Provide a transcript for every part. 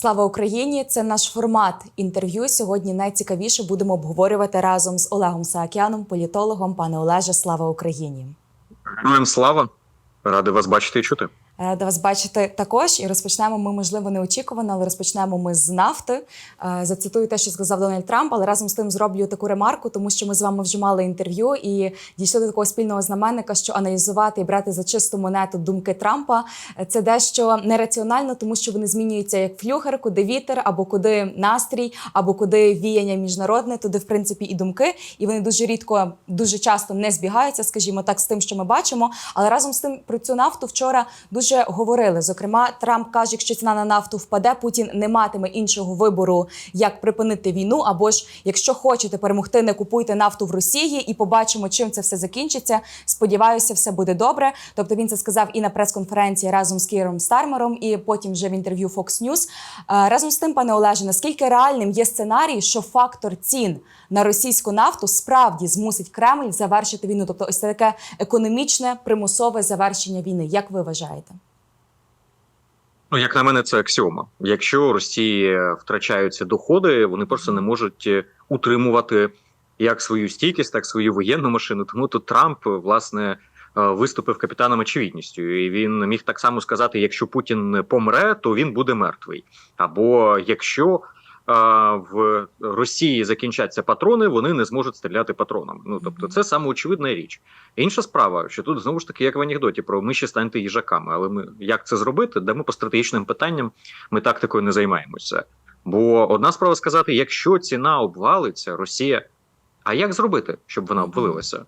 Слава Україні! Це наш формат інтерв'ю. Сьогодні найцікавіше будемо обговорювати разом з Олегом Саакяном, політологом. Пане Олеже, слава Україні! Слава! Радий вас бачити і чути. Рада вас бачити також. І розпочнемо ми, можливо, неочікувано, але розпочнемо ми з нафти. Е, Зацитую те, що сказав Дональд Трамп, але разом з тим зроблю таку ремарку, тому що ми з вами вже мали інтерв'ю і дійшли до такого спільного знаменника, що аналізувати і брати за чисту монету думки Трампа е, це дещо нераціонально, тому що вони змінюються як флюгер, куди вітер, або куди настрій, або куди віяння міжнародне, туди в принципі і думки. І вони дуже рідко, дуже часто не збігаються, скажімо так, з тим, що ми бачимо. Але разом з тим про цю нафту вчора дуже говорили. Зокрема, Трамп каже, якщо ціна на нафту впаде, Путін не матиме іншого вибору, як припинити війну. Або ж якщо хочете перемогти, не купуйте нафту в Росії і побачимо, чим це все закінчиться. Сподіваюся, все буде добре. Тобто він це сказав і на прес-конференції разом з Кіром Стармером, і потім вже в інтерв'ю Fox News. Е, Разом з тим, пане Олеже, наскільки реальним є сценарій, що фактор цін на російську нафту справді змусить Кремль завершити війну? Тобто, ось таке економічне примусове завершення війни. Як ви вважаєте? Ну, як на мене, це аксіома. Якщо Росії втрачаються доходи, вони просто не можуть е, утримувати як свою стійкість, так і свою воєнну машину. Тому тут Трамп власне е, виступив капітаном очевидністю, і він міг так само сказати: якщо Путін помре, то він буде мертвий. Або якщо в Росії закінчаться патрони, вони не зможуть стріляти патронами. Ну тобто, це саме очевидна річ. Інша справа, що тут знову ж таки, як в анекдоті, про ми ще станьте їжаками. Але ми як це зробити? Де ми по стратегічним питанням ми тактикою не займаємося. Бо одна справа сказати, якщо ціна обвалиться, Росія. А як зробити, щоб вона обвалилася?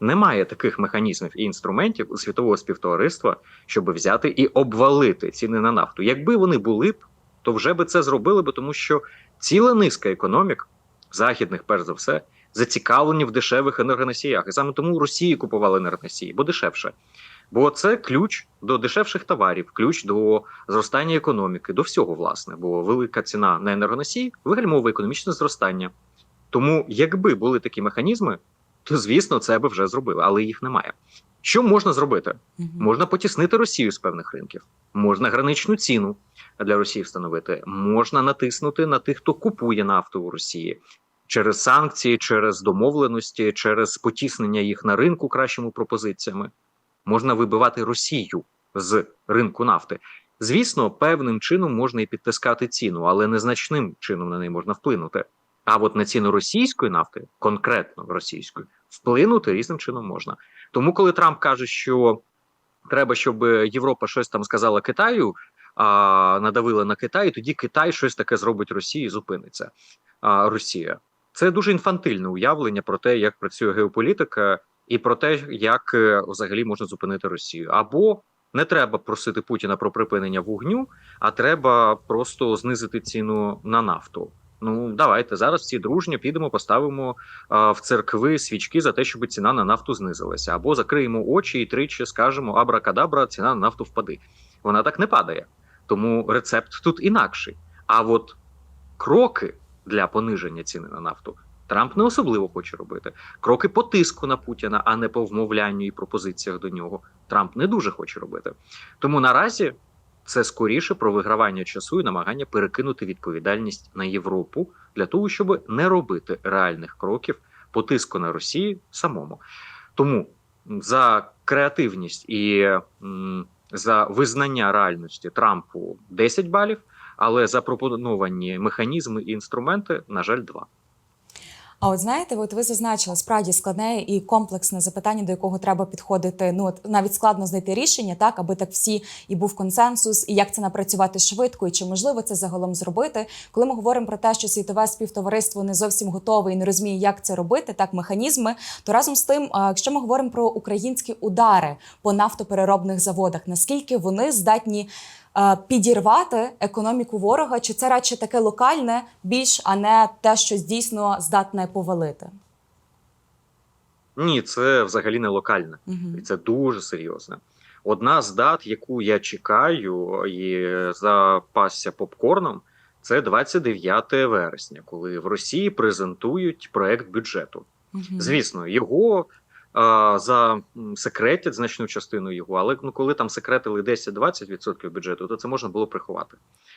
Немає таких механізмів і інструментів у світового співтовариства, щоб взяти і обвалити ціни на нафту. Якби вони були б, то вже би це зробили б, тому що ціла низка економік, західних, перш за все, зацікавлені в дешевих енергоносіях. І саме тому Росії купували енергоносії, бо дешевше. Бо це ключ до дешевших товарів, ключ до зростання економіки, до всього, власне. Бо велика ціна на енергоносії вигальмовує економічне зростання. Тому, якби були такі механізми, то звісно це би вже зробили, але їх немає. Що можна зробити? Можна потіснити Росію з певних ринків, можна граничну ціну для Росії встановити, можна натиснути на тих, хто купує нафту у Росії через санкції, через домовленості, через потіснення їх на ринку кращими пропозиціями. Можна вибивати Росію з ринку нафти. Звісно, певним чином можна і підтискати ціну, але незначним чином на неї можна вплинути. А от на ціну російської нафти, конкретно російської, вплинути різним чином можна. Тому, коли Трамп каже, що треба, щоб Європа щось там сказала Китаю, а надавила на Китай, тоді Китай щось таке зробить Росії, і зупиниться. А Росія це дуже інфантильне уявлення про те, як працює геополітика, і про те, як е, взагалі можна зупинити Росію. Або не треба просити Путіна про припинення вогню, а треба просто знизити ціну на нафту. Ну давайте зараз всі дружньо підемо, поставимо а, в церкви свічки за те, щоб ціна на нафту знизилася, або закриємо очі і тричі скажемо абракадабра, ціна на нафту впаде. Вона так не падає. Тому рецепт тут інакший. А от кроки для пониження ціни на нафту Трамп не особливо хоче робити. Кроки по тиску на Путіна, а не по вмовлянню і пропозиціях до нього. Трамп не дуже хоче робити. Тому наразі це скоріше про вигравання часу і намагання перекинути відповідальність на Європу для того, щоб не робити реальних кроків по тиску на Росію самому. Тому за креативність і за визнання реальності Трампу 10 балів, але запропоновані механізми і інструменти, на жаль, 2. А от знаєте, от ви зазначили справді складне і комплексне запитання, до якого треба підходити. Ну от навіть складно знайти рішення, так аби так всі і був консенсус, і як це напрацювати швидко, і чи можливо це загалом зробити. Коли ми говоримо про те, що світове співтовариство не зовсім готове і не розуміє, як це робити, так механізми, то разом з тим, якщо ми говоримо про українські удари по нафтопереробних заводах, наскільки вони здатні підірвати економіку ворога, чи це радше таке локальне більш, а не те, що дійсно здатне повалити? Ні, це взагалі не локальне. Угу. І це дуже серйозно. Одна з дат, яку я чекаю і запасся попкорном, це 29 вересня, коли в Росії презентують проект бюджету. Звісно, його за секретять значну частину його, але ну, коли там секретили 10-20% бюджету, то це можна було приховати.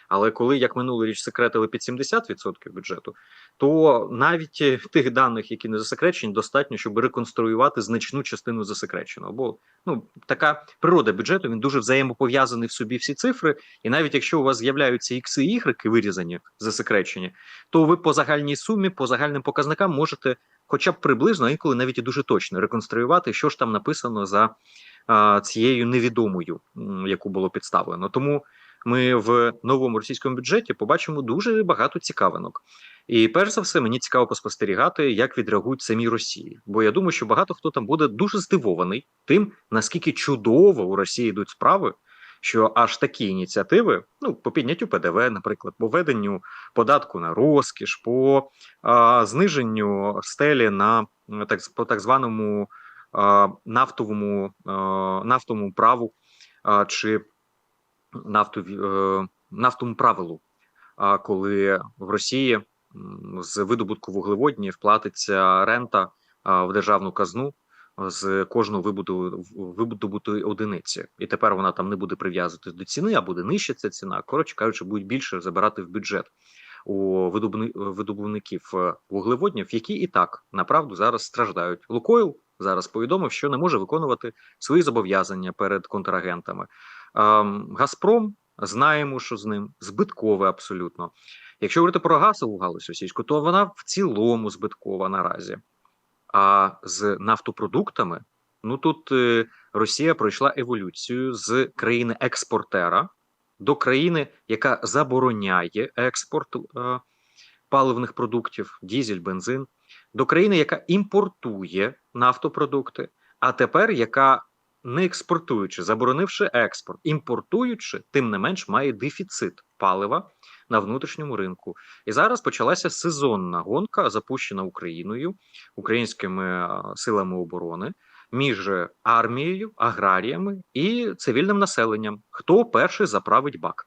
Але коли, як минулий річ, секретили під 70% бюджету, то навіть е, тих даних, які не засекречені, достатньо, щоб реконструювати значну частину засекреченого. Бо ну така природа бюджету він дуже взаємопов'язаний в собі всі цифри. І навіть якщо у вас з'являються ікси і ігреки вирізані, засекречені, то ви по загальній сумі, по загальним показникам можете, хоча б приблизно, інколи навіть і дуже точно реконструювати, що ж там написано за цією невідомою, яку було підставлено. Тому ми в новому російському бюджеті побачимо дуже багато цікавинок. І перш за все, мені цікаво поспостерігати, як відреагують самі Росії. Бо я думаю, що багато хто там буде дуже здивований тим, наскільки чудово у Росії йдуть справи, що аж такі ініціативи, ну по підняттю ПДВ, наприклад, по введенню податку на розкіш, по а, зниженню стелі на так по так званому а, нафтовому а, нафтовому праву а, чи нафтові, е, нафтовому правилу. А коли в Росії з видобутку вуглеводнів платиться рента а, в державну казну з кожного вибуду вибудової одиниці, і тепер вона там не буде прив'язуватись до ціни, а буде нижча ця ціна. Коротше кажучи, будуть більше забирати в бюджет у видобувни- видобувників вуглеводнів, які і так направду зараз страждають. Лукойл зараз повідомив, що не може виконувати свої зобов'язання перед контрагентами. Ем, Газпром знаємо, що з ним збиткове абсолютно. Якщо говорити про газову галузь російську, то вона в цілому збиткова наразі. А з нафтопродуктами, ну тут е, Росія пройшла еволюцію з країни експортера до країни, яка забороняє експорт е, паливних продуктів, дізель, бензин, до країни, яка імпортує нафтопродукти, а тепер яка не експортуючи, заборонивши експорт, імпортуючи, тим не менш має дефіцит палива на внутрішньому ринку. І зараз почалася сезонна гонка, запущена Україною, українськими е, силами оборони між армією, аграріями і цивільним населенням. Хто перший заправить бак?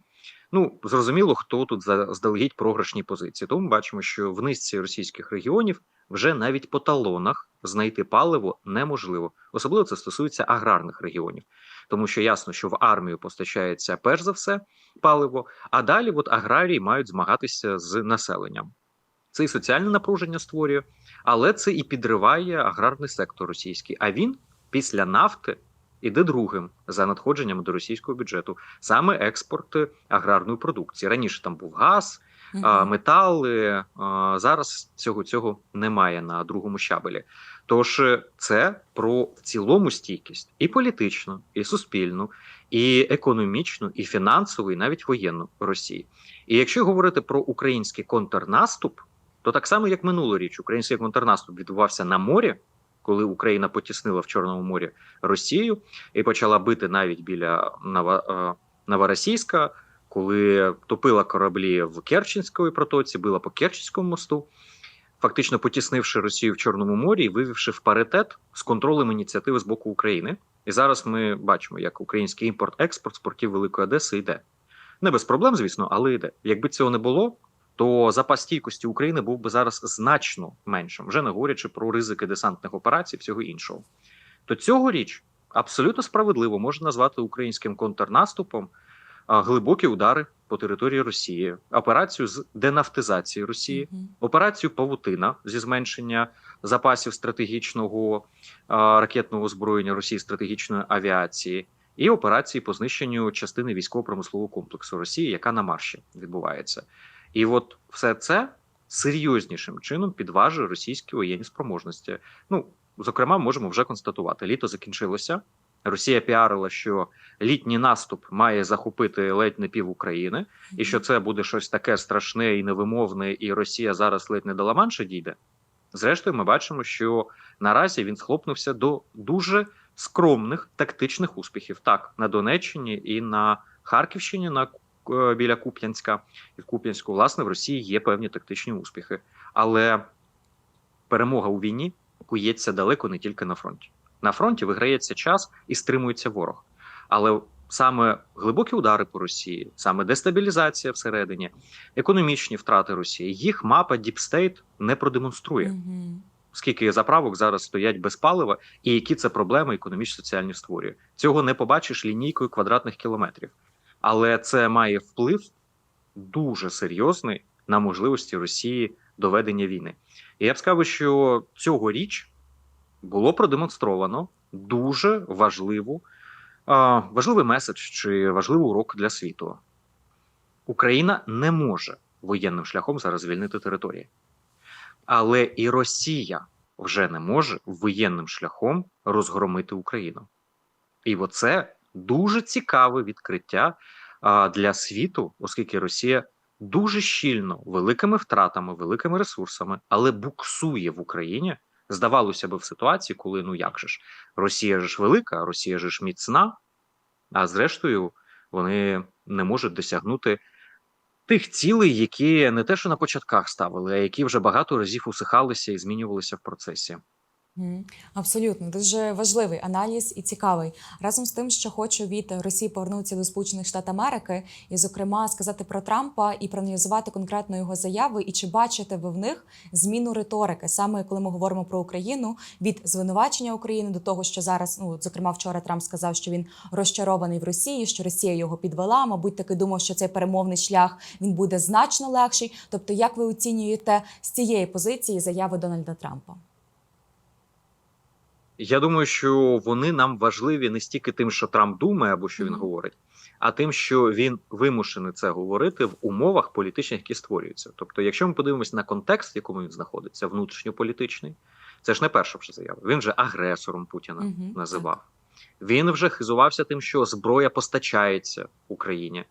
Ну зрозуміло, хто тут заздалегідь програшні позиції. Тому бачимо, що в низці російських регіонів вже навіть по талонах знайти паливо неможливо. Особливо це стосується аграрних регіонів, тому що ясно, що в армію постачається перш за все паливо, а далі от аграрії мають змагатися з населенням. Це і соціальне напруження створює, але це і підриває аграрний сектор російський. А він після нафти іде другим за надходженнями до російського бюджету, саме експорт аграрної продукції. Раніше там був газ, а, метали. Зараз цього цього немає на другому щабелі. Тож е, це про в цілому стійкість і політичну, і суспільну, і економічну, і фінансову, і навіть воєнну Росії. І якщо говорити про український контрнаступ, то так само як минулоріч, український контрнаступ відбувався на морі. Коли Україна потіснила в Чорному морі Росію і почала бити навіть біля Нова, Новоросійська, коли топила кораблі в Керченської протоці, била по Керченському мосту, фактично потіснивши Росію в Чорному морі і вивівши в паритет з контролем ініціативи з боку України. І зараз ми бачимо, як український імпорт-експорт спортів Великої Одеси йде. Не без проблем, звісно, але йде. Якби цього не було, то запас стійкості України був би зараз значно меншим, вже не говорячи про ризики десантних операцій, всього іншого. То цьогоріч абсолютно справедливо можна назвати українським контрнаступом глибокі удари по території Росії, операцію з денафтизації Росії, Мгм. операцію Павутина зі зменшення запасів стратегічного а, ракетного озброєння Росії стратегічної авіації, і операції по знищенню частини військово-промислового комплексу Росії, яка на марші відбувається. І от все це серйознішим чином підважує російські воєнні спроможності. Ну, зокрема, можемо вже констатувати: літо закінчилося. Росія піарила, що літній наступ має захопити ледь не пів України, і що це буде щось таке страшне і невимовне, і Росія зараз ледь не до Ла-Манша дійде. Зрештою, ми бачимо, що наразі він схлопнувся до дуже скромних тактичних успіхів. Так, на Донеччині і на Харківщині, на е, біля Куп'янська і в Куп'янську, власне, в Росії є певні тактичні успіхи. Але перемога у війні кується далеко не тільки на фронті. На фронті виграється час і стримується ворог. Але саме глибокі удари по Росії, саме дестабілізація всередині, економічні втрати Росії, їх мапа Діпстейт не продемонструє. Скільки заправок зараз стоять без палива, і які це проблеми економічно соціальні створює. Цього не побачиш лінійкою квадратних кілометрів, але це має вплив дуже серйозний на можливості Росії доведення війни. І я б сказав, що цьогоріч було продемонстровано дуже важливу, важливий меседж чи важливий урок для світу. Україна не може воєнним шляхом зараз звільнити території. Але і Росія вже не може воєнним шляхом розгромити Україну. І оце дуже цікаве відкриття для світу, оскільки Росія дуже щільно, великими втратами, великими ресурсами, але буксує в Україні. Здавалося би, в ситуації, коли ну як же ж Росія ж велика, Росія ж міцна, а зрештою вони не можуть досягнути тих цілей, які не те, що на початках ставили, а які вже багато разів усихалися і змінювалися в процесі. Абсолютно, дуже важливий аналіз і цікавий. Разом з тим, що хочу від Росії повернутися до Сполучених Штатів Америки, і, зокрема, сказати про Трампа і проаналізувати конкретно його заяви, і чи бачите ви в них зміну риторики, саме коли ми говоримо про Україну від звинувачення України до того, що зараз, ну зокрема, вчора Трамп сказав, що він розчарований в Росії, що Росія його підвела. Мабуть, таки думав, що цей перемовний шлях він буде значно легший. Тобто, як ви оцінюєте з цієї позиції заяви Дональда Трампа? Я думаю, що вони нам важливі не стільки тим, що Трамп думає або що він говорить, а тим, що він вимушений це говорити в умовах політичних, які створюються. Тобто, якщо ми подивимося на контекст, в якому він знаходиться, внутрішньополітичний, це ж не перша вже заява. Він вже агресором Путіна Мгм, називав. Він вже хизувався тим, що зброя постачається Україні.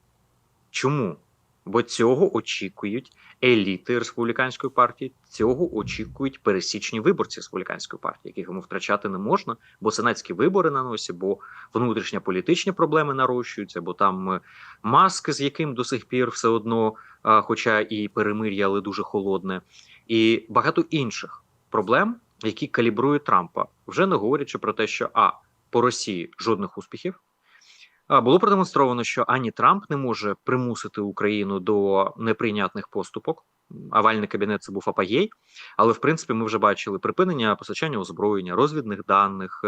Чому? Бо цього очікують еліти республіканської партії, цього очікують пересічні виборці республіканської партії, яких йому втрачати не можна, бо сенатські вибори на носі, бо внутрішня політичні проблеми нарощуються, бо там е, маск, з яким до сих пір все одно, хоча і перемир'я, але дуже холодне, і багато інших проблем, які калібрують Трампа, вже не говорячи про те, що а по Росії жодних успіхів. Було продемонстровано, що ані Трамп не може примусити Україну до неприйнятних поступок. Авальний кабінет це був апагей, але в принципі ми вже бачили припинення постачання озброєння, розвідних даних,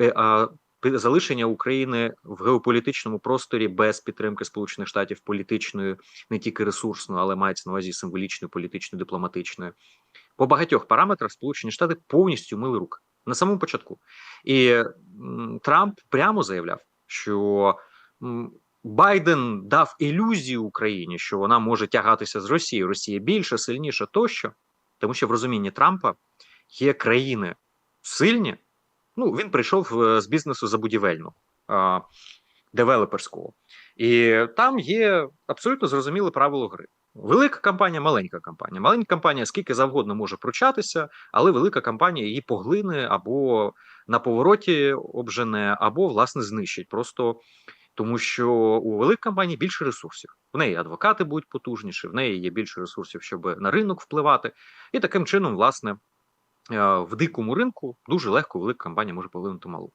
е, залишення України в геополітичному просторі без підтримки Сполучених Штатів політичної, не тільки ресурсної, але мається на увазі символічної, політичної, дипломатичної. По багатьох параметрах Сполучені Штати повністю мили руки на самому початку. І Трамп прямо заявляв, що Байден дав ілюзію Україні, що вона може тягатися з Росією. Росія більше, сильніша тощо, тому що в розумінні Трампа є країни сильні. Ну, він прийшов е, з бізнесу забудівельного, девелоперського, і там є абсолютно зрозуміле правило гри. Велика компанія, маленька компанія. Маленька компанія скільки завгодно може пручатися, але велика компанія її поглине або на повороті обжене, або власне знищить. Просто тому, що у великій компанії більше ресурсів. В неї адвокати будуть потужніші, в неї є більше ресурсів, щоб на ринок впливати. І таким чином, власне, е, в дикому ринку дуже легко велика компанія може поглинути малу.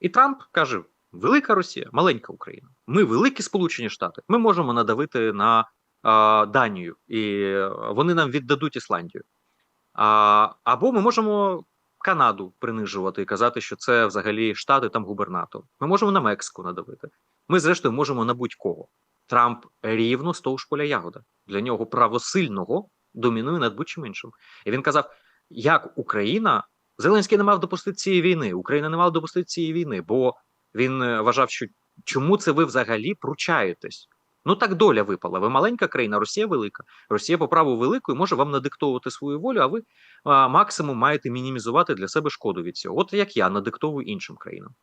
І Трамп каже: велика Росія, маленька Україна. Ми великі Сполучені Штати. Ми можемо надавити на а, Данію, і е, вони нам віддадуть Ісландію. А, або ми можемо Канаду принижувати і казати, що це взагалі штати там губернатор. Ми можемо на Мексику надавити. Ми, зрештою, можемо на будь-кого. Трамп рівно з того ж поля ягода. Для нього право сильного домінує над будь-чим іншим. І він казав: як Україна, Зеленський не мав допустити цієї війни, Україна не мала допустити цієї війни, бо він е, вважав, що чому це ви взагалі пручаєтесь? Ну так доля випала. Ви маленька країна, Росія велика. Росія по праву великою може вам надиктовувати свою волю, а ви а, максимум маєте мінімізувати для себе шкоду від цього. От як я надиктовую іншим країнам.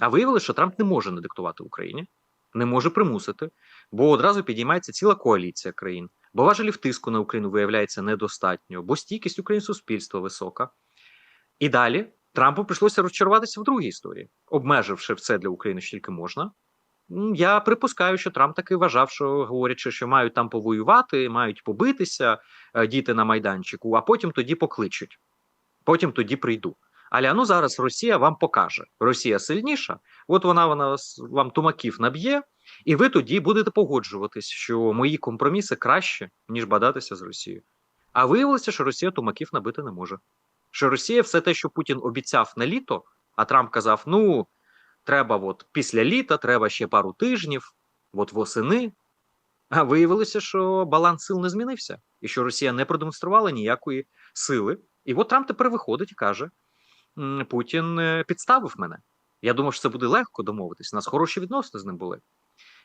А виявилося, що Трамп не може надиктувати Україні, не може примусити, бо одразу підіймається ціла коаліція країн. Бо важелів тиску на Україну виявляється недостатньо, бо стійкість українського суспільства висока. І далі Трампу прийшлося розчаруватися в другій історії, обмеживши все для України, що тільки можна. Я припускаю, що Трамп таки вважав, що говорячи, що мають там повоювати, мають побитися е, діти на майданчику, а потім тоді покличуть. Потім тоді прийду. Аля, ну зараз Росія вам покаже. Росія сильніша, от вона, вона вам тумаків наб'є, і ви тоді будете погоджуватись, що мої компроміси краще, ніж бадатися з Росією. А виявилося, що Росія тумаків набити не може. що Росія все те, що Путін обіцяв на літо, а Трамп казав: ну, треба от після літа, треба ще пару тижнів, от восени. А виявилося, що баланс сил не змінився, і що Росія не продемонструвала ніякої сили. І от Трамп тепер виходить і каже: Путін е, підставив мене. Я думав, що це буде легко домовитись. У нас хороші відносини з ним були.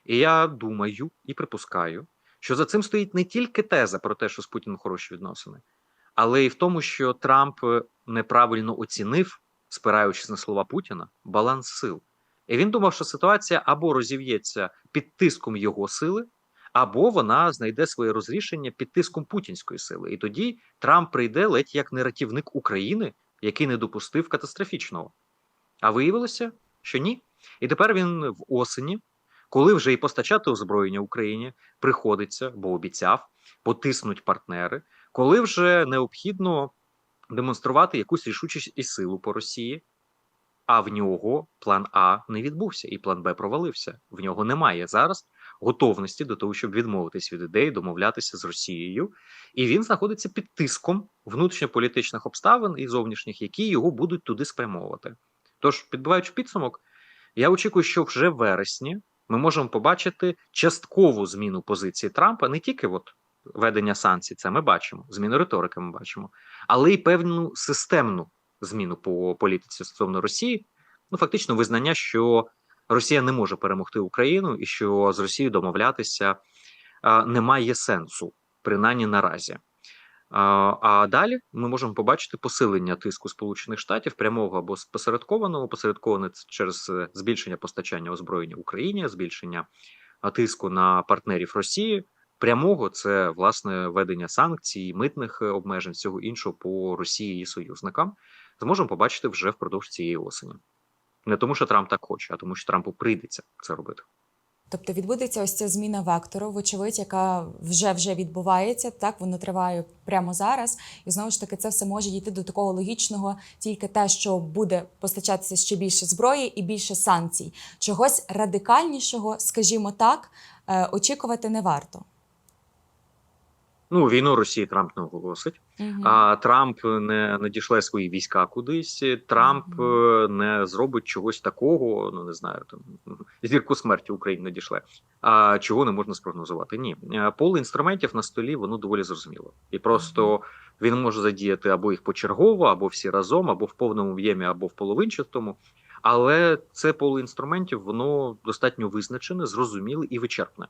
І я думаю і припускаю, що за цим стоїть не тільки теза про те, що з Путіним хороші відносини, але й в тому, що Трамп е, неправильно оцінив, спираючись на слова Путіна, баланс сил. І він думав, що ситуація або розів'ється під тиском його сили, або вона знайде своє розрішення під тиском путінської сили. І тоді Трамп прийде ледь як не рятівник України, який не допустив катастрофічного. А виявилося, що ні. І тепер він в осені, коли вже і постачати озброєння Україні приходиться, бо обіцяв, потиснуть партнери, коли вже необхідно демонструвати якусь рішучість і силу по Росії. А в нього план А не відбувся, і план Б провалився. В нього немає зараз готовності до того, щоб відмовитись від ідеї, домовлятися з Росією, і він знаходиться під тиском внутрішньополітичних обставин і зовнішніх, які його будуть туди спрямовувати. Тож, підбиваючи підсумок, я очікую, що вже в вересні ми можемо побачити часткову зміну позиції Трампа, не тільки от ведення санкцій, це ми бачимо, зміну риторики ми бачимо, але й певну системну зміну по політиці стосовно Росії. Ну, фактично, визнання, що Росія не може перемогти Україну і що з Росією домовлятися а, немає сенсу, принаймні наразі. А, а далі ми можемо побачити посилення тиску Сполучених Штатів прямого або спосередкованого, посередковане через е, збільшення постачання озброєння Україні, збільшення тиску на партнерів Росії. Прямого це власне введення санкцій, митних е, обмежень, всього іншого по Росії і союзникам. Зможемо побачити вже впродовж цієї осені. Не тому, що Трамп так хоче, а тому, що Трампу прийдеться це робити. Тобто відбудеться ось ця зміна вектору, вочевидь, яка вже вже відбувається. Так воно триває прямо зараз, і знову ж таки це все може дійти до такого логічного, тільки те, що буде постачатися ще більше зброї і більше санкцій. Чогось радикальнішого, скажімо так, е, очікувати не варто. Ну, війну Росії Трамп не оголосить. Мгм. А Трамп не надішле свої війська кудись. Трамп е, не зробить чогось такого. Ну не знаю, там зірку смерті України надішле. А чого не можна спрогнозувати? Ні, Е, поле інструментів на столі воно доволі зрозуміло, і просто він може задіяти або їх почергово, або всі разом, або в повному об'ємі, або в половинчатому. Але це поле інструментів воно достатньо визначене, зрозуміле і вичерпне.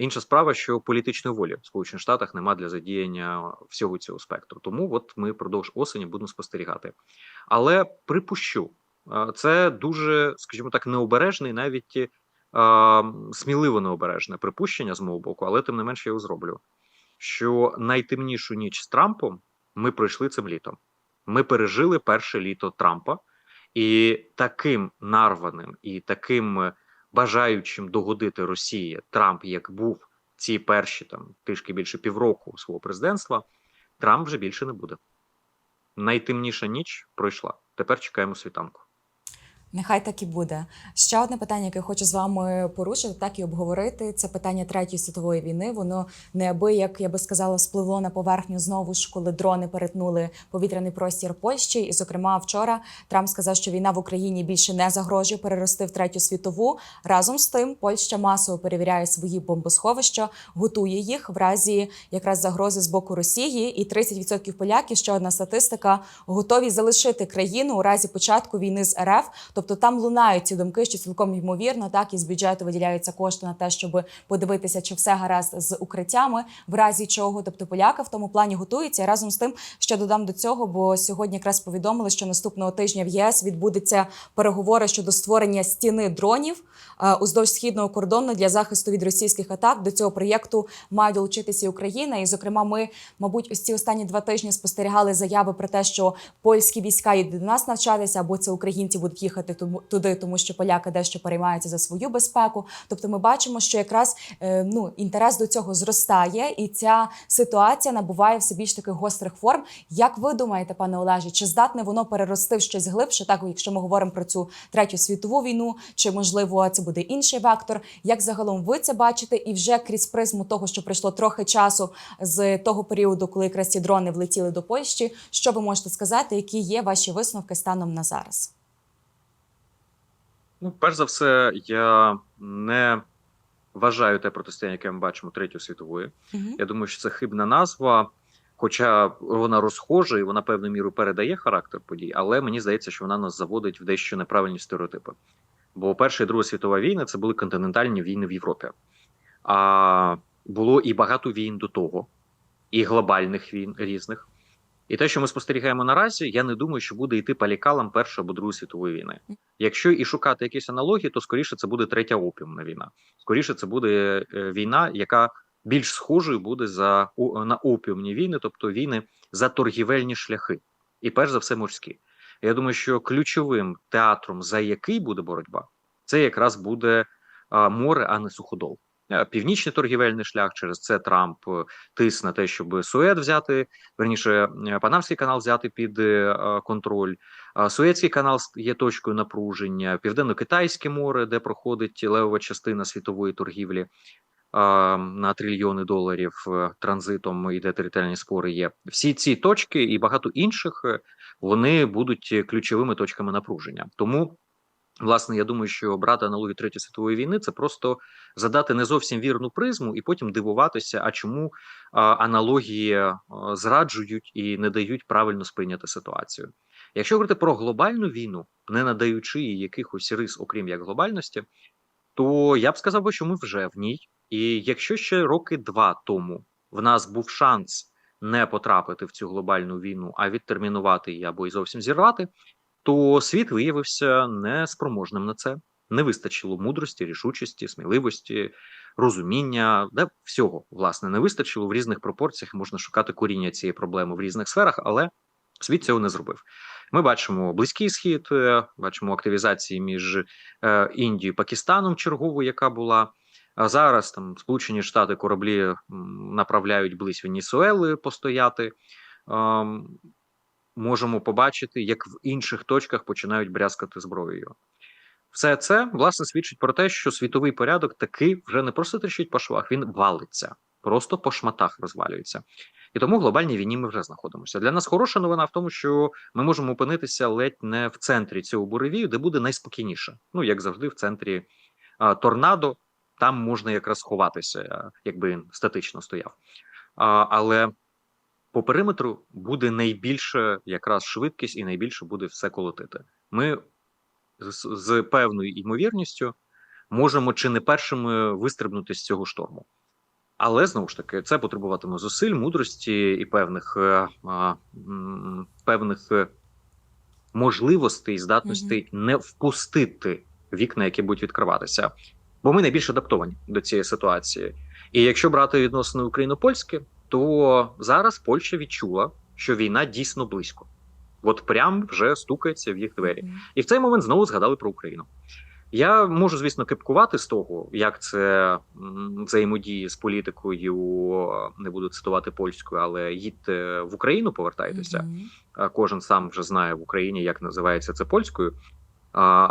Інша справа, що політичної волі в Сполучених Штатах нема для задіяння всього цього спектру. Тому от ми впродовж осені будемо спостерігати. Але припущу, це дуже, скажімо так, необережне і навіть е, сміливо необережне припущення з мого боку, але тим не менше я його зроблю. Що найтемнішу ніч з Трампом ми пройшли цим літом. Ми пережили перше літо Трампа, і таким нарваним і таким бажаючим догодити Росії Трамп, як був ці перші там трішки більше півроку свого президентства, Трамп вже більше не буде. Найтемніша ніч пройшла. Тепер чекаємо світанку. Нехай так і буде. Ще одне питання, яке хочу з вами порушити, так і обговорити. Це питання третьої світової війни. Воно неабияк, я би сказала, спливло на поверхню знову ж, коли дрони перетнули повітряний простір Польщі. І, зокрема, вчора Трамп сказав, що війна в Україні більше не загрожує перерости в третю світову. Разом з тим, Польща масово перевіряє свої бомбосховища, готує їх в разі якраз загрози з боку Росії. І 30% поляків, ще одна статистика, готові залишити країну у разі початку війни з РФ. Тобто там лунають ці думки, що цілком ймовірно, так із бюджету виділяються кошти на те, щоб подивитися, чи все гаразд з укриттями, в разі чого. Тобто поляки в тому плані готуються. І разом з тим, ще додам до цього, бо сьогодні якраз повідомили, що наступного тижня в ЄС відбудеться переговори щодо створення стіни дронів е, уздовж східного кордону для захисту від російських атак. До цього проєкту має долучитися і Україна. І, зокрема, ми, мабуть, ось ці останні два тижні спостерігали заяви про те, що польські війська йдуть до нас навчатися, або це українці будуть їхати їхати тому туди, тому що поляки дещо переймаються за свою безпеку. Тобто, ми бачимо, що якраз е, ну інтерес до цього зростає, і ця ситуація набуває все більш таких гострих форм. Як ви думаєте, пане Олеже, чи здатне воно перерости в щось глибше? Так, якщо ми говоримо про цю третю світову війну, чи можливо це буде інший вектор? Як загалом ви це бачите? І вже крізь призму того, що пройшло трохи часу з того періоду, коли якраз ці дрони влетіли до Польщі, що ви можете сказати, які є ваші висновки станом на зараз? Ну, перш за все, я не вважаю те протистояння, яке ми бачимо Третьої світової. Угу. Я думаю, що це хибна назва, хоча вона розхожа і вона певною мірою передає характер подій, але мені здається, що вона нас заводить в дещо неправильні стереотипи. Бо Перша і Друга світова війни це були континентальні війни в Європі. А було і багато війн до того, і глобальних війн різних. І те, що ми спостерігаємо наразі, я не думаю, що буде йти по лікалам Першої або Другої світової війни. Якщо і шукати якісь аналогії, то скоріше це буде третя опіумна війна. Скоріше це буде е, війна, яка більш схожою буде за на опіумні війни, тобто війни за торгівельні шляхи, і перш за все морські. Я думаю, що ключовим театром, за який буде боротьба, це якраз буде море, а не суходол. Е, Північний торгівельний шлях через це Трамп е, тис на те, щоб Сует взяти, верніше е, Панамський канал взяти під контроль. Суецький канал є точкою напруження, Південно-Китайське море, де проходить левова частина світової торгівлі на трильйони доларів транзитом і де територіальні спори є. Всі ці точки і багато інших вони будуть ключовими точками напруження. Тому, власне, я думаю, що брати аналогію Третьої світової війни це просто задати не зовсім вірну призму і потім дивуватися, а чому аналогії а, зраджують і не дають правильно сприйняти ситуацію. Якщо говорити про глобальну війну, не надаючи їй якихось рис, окрім як глобальності, то я б сказав би, що ми вже в ній. І якщо ще роки два тому в нас був шанс не потрапити в цю глобальну війну, а відтермінувати її або й зовсім зірвати, то світ виявився неспроможним на це. Не вистачило мудрості, рішучості, сміливості, розуміння, де всього власне не вистачило в різних пропорціях. Можна шукати коріння цієї проблеми в різних сферах, але світ цього не зробив. Ми бачимо близький схід, е, бачимо активізації між е, Індією і Пакистаном, чергову, яка була. А зараз там Сполучені Штати кораблі направляють близь Венесуели постояти. Ем, можемо побачити, як в інших точках починають брязкати зброєю. Все це власне свідчить про те, що світовий порядок таки вже не просто тріщить по швах, він валиться, просто по шматах розвалюється. І тому глобальній війні ми вже знаходимося. Для нас хороша новина в тому, що ми можемо опинитися ледь не в центрі цього буревію, де буде найспокійніше. Ну як завжди, в центрі а, торнадо. Там можна якраз сховатися, а, якби статично стояв. А, але по периметру буде найбільша якраз швидкість і найбільше буде все колотити. Ми з, з певною ймовірністю можемо чи не першими вистрибнути з цього шторму. Але знову ж таки, це потребуватиме зусиль, мудрості і певних, е, а, м, певних е, можливостей, здатностей не впустити вікна, які будуть відкриватися. Бо ми найбільш адаптовані до цієї ситуації. І якщо брати відносини україно-польські, то зараз Польща відчула, що війна дійсно близько. От прям вже стукається в їх двері. І в цей момент знову згадали про Україну. Я можу, звісно, кипкувати з того, як це м, взаємодіє з політикою, не буду цитувати польською, але їдьте в Україну, повертайтеся. Мгм. А Кожен сам вже знає в Україні, як називається це польською.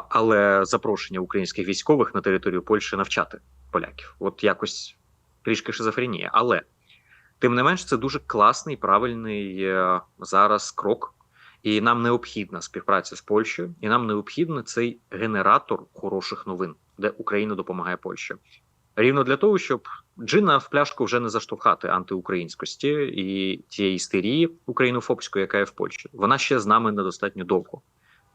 Але запрошення українських військових на територію Польщі навчати поляків. От якось трішки шизофренія. Але тим не менш, це дуже класний, правильний е, зараз крок. І нам необхідна співпраця з Польщею, і нам необхідний цей генератор хороших новин, де Україна допомагає Польщі. Рівно для того, щоб джина в пляшку вже не заштовхати антиукраїнськості і тієї істерії українофобської, яка є в Польщі. Вона ще з нами недостатньо довго.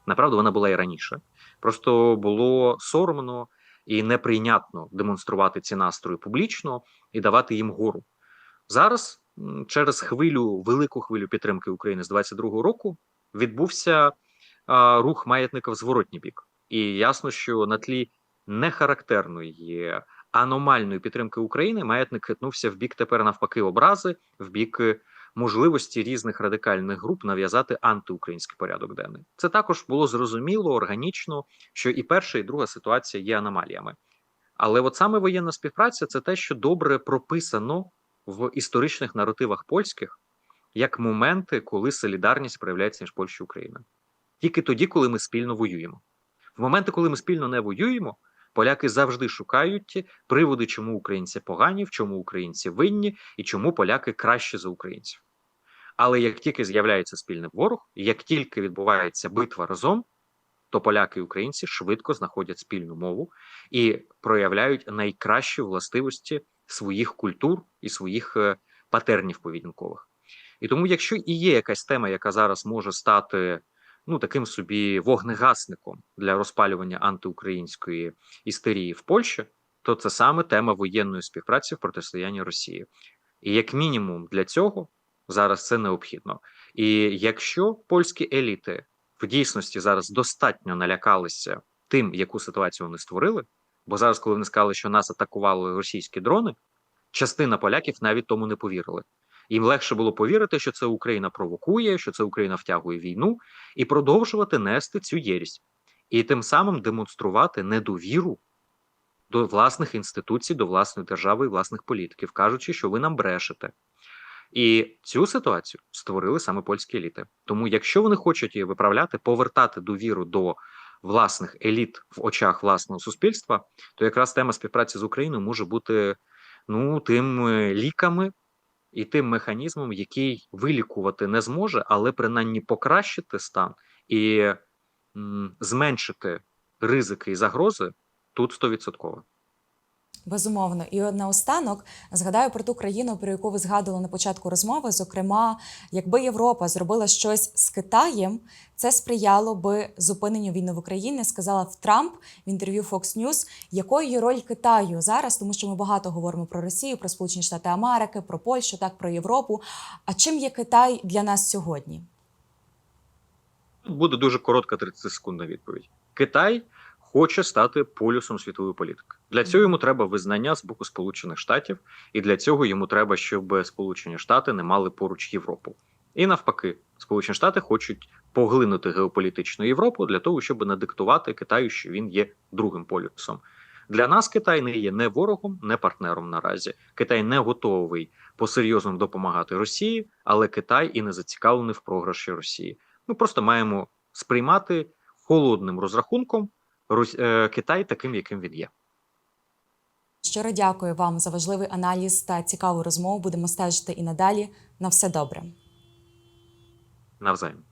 Направду, вона була і раніше. Просто було соромно і неприйнятно демонструвати ці настрої публічно і давати їм гору. Зараз через хвилю, велику хвилю підтримки України з 22-го року відбувся а, рух маятника в зворотній бік. І ясно, що на тлі нехарактерної аномальної підтримки України маятник хитнувся в бік тепер навпаки образи, в бік можливості різних радикальних груп нав'язати антиукраїнський порядок денний. Це також було зрозуміло, органічно, що і перша, і друга ситуація є аномаліями. Але от саме воєнна співпраця це те, що добре прописано в історичних наративах польських як моменти, коли солідарність проявляється між Польщею і Україною. Тільки тоді, коли ми спільно воюємо. В моменти, коли ми спільно не воюємо, поляки завжди шукають приводи, чому українці погані, в чому українці винні і чому поляки краще за українців. Але як тільки з'являється спільний ворог, як тільки відбувається битва разом, то поляки і українці швидко знаходять спільну мову і проявляють найкращі властивості своїх культур і своїх е, патернів поведінкових. І тому, якщо і є якась тема, яка зараз може стати ну таким собі вогнегасником для розпалювання антиукраїнської істерії в Польщі, то це саме тема воєнної співпраці в протистоянні Росії. І як мінімум для цього зараз це необхідно. І якщо польські еліти в дійсності зараз достатньо налякалися тим, яку ситуацію вони створили, бо зараз, коли вони сказали, що нас атакували російські дрони, частина поляків навіть тому не повірили. Їм легше було повірити, що це Україна провокує, що це Україна втягує війну, і продовжувати нести цю єрість, і тим самим демонструвати недовіру до власних інституцій, до власної держави і власних політиків, кажучи, що ви нам брешете. І цю ситуацію створили саме польські еліти. Тому, якщо вони хочуть її виправляти, повертати довіру до власних еліт в очах власного суспільства, то якраз тема співпраці з Україною може бути ну тим е, ліками і тим механізмом, який вилікувати не зможе, але принаймні покращити стан і м, зменшити ризики і загрози тут 100%. Безумовно, і наостанок згадаю про ту країну, про яку ви згадували на початку розмови. Зокрема, якби Європа зробила щось з Китаєм, це сприяло би зупиненню війни в Україні. Сказала Трамп в інтерв'ю Fox News, якою є роль Китаю зараз, тому що ми багато говоримо про Росію, про Сполучені Штати Америки, про Польщу, так про Європу. А чим є Китай для нас сьогодні? Буде дуже коротка 30-секундна відповідь. Китай хоче стати полюсом світової політики. Для цього йому треба визнання з боку Сполучених Штатів, і для цього йому треба, щоб Сполучені Штати не мали поруч Європу. І навпаки, Сполучені Штати хочуть поглинути геополітичну Європу для того, щоб надиктувати Китаю, що він є другим полюсом. Для нас Китай не є не ворогом, не партнером наразі. Китай не готовий по-серйозному допомагати Росії, але Китай і не зацікавлений в програші Росії. Ми просто маємо сприймати холодним розрахунком Русь е, Китай таким, яким він є. Щиро дякую вам за важливий аналіз та цікаву розмову. Будемо стежити і надалі. На все добре. Навзаєм.